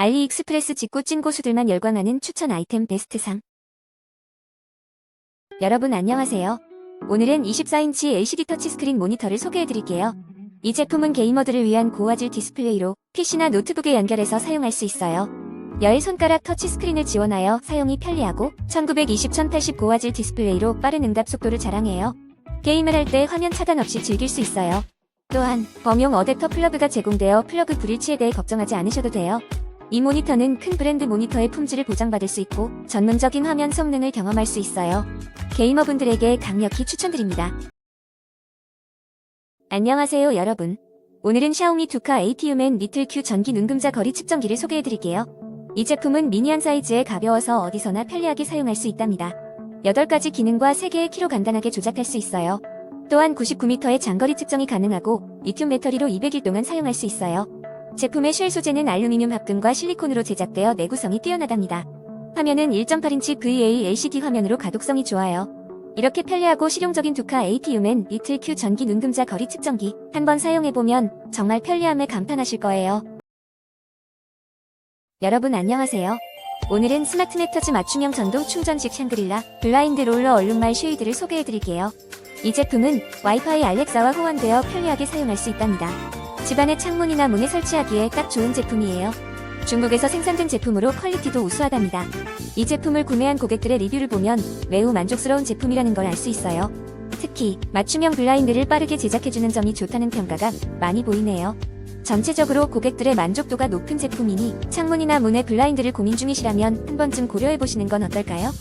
알리익스프레스 직구 찐 고수들만 열광하는 추천 아이템 베스트 3. 여러분 안녕하세요. 오늘은 24인치 LCD 터치스크린 모니터를 소개해드릴게요. 이 제품은 게이머들을 위한 고화질 디스플레이로 PC나 노트북에 연결해서 사용할 수 있어요. 열 손가락 터치스크린을 지원하여 사용이 편리하고 1920-1080 고화질 디스플레이로 빠른 응답 속도를 자랑해요. 게임을 할 때 화면 차단 없이 즐길 수 있어요. 또한 범용 어댑터 플러그가 제공되어 플러그 불일치에 대해 걱정하지 않으셔도 돼요. 이 모니터는 큰 브랜드 모니터의 품질을 보장받을 수 있고 전문적인 화면 성능을 경험할 수 있어요. 게이머분들에게 강력히 추천드립니다. 안녕하세요 여러분. 오늘은 샤오미 2카 APU맨 리틀 Q 전기 눈금자 거리 측정기를 소개해드릴게요. 이 제품은 미니한 사이즈에 가벼워서 어디서나 편리하게 사용할 수 있답니다. 8가지 기능과 3개의 키로 간단하게 조작할 수 있어요. 또한 99m의 장거리 측정이 가능하고 리튬 배터리로 200일 동안 사용할 수 있어요. 제품의 쉘 소재는 알루미늄 합금과 실리콘으로 제작되어 내구성이 뛰어나답니다. 화면은 1.8인치 VA LCD 화면으로 가독성이 좋아요. 이렇게 편리하고 실용적인 두카 APU맨 리틀 Q 전기 눈금자 거리 측정기 한번 사용해보면 정말 편리함에 감탄하실 거예요. 여러분 안녕하세요. 오늘은 스마트넷 터치 맞춤형 전동 충전식 샹그릴라 블라인드 롤러 얼룩말 쉐이드를 소개해드릴게요. 이 제품은 와이파이 알렉사와 호환되어 편리하게 사용할 수 있답니다. 집안의 창문이나 문에 설치하기에 딱 좋은 제품이에요. 중국에서 생산된 제품으로 퀄리티도 우수하답니다. 이 제품을 구매한 고객들의 리뷰를 보면 매우 만족스러운 제품이라는 걸 알 수 있어요. 특히 맞춤형 블라인드를 빠르게 제작해주는 점이 좋다는 평가가 많이 보이네요. 전체적으로 고객들의 만족도가 높은 제품이니 창문이나 문의 블라인드를 고민 중이시라면 한 번쯤 고려해보시는 건 어떨까요?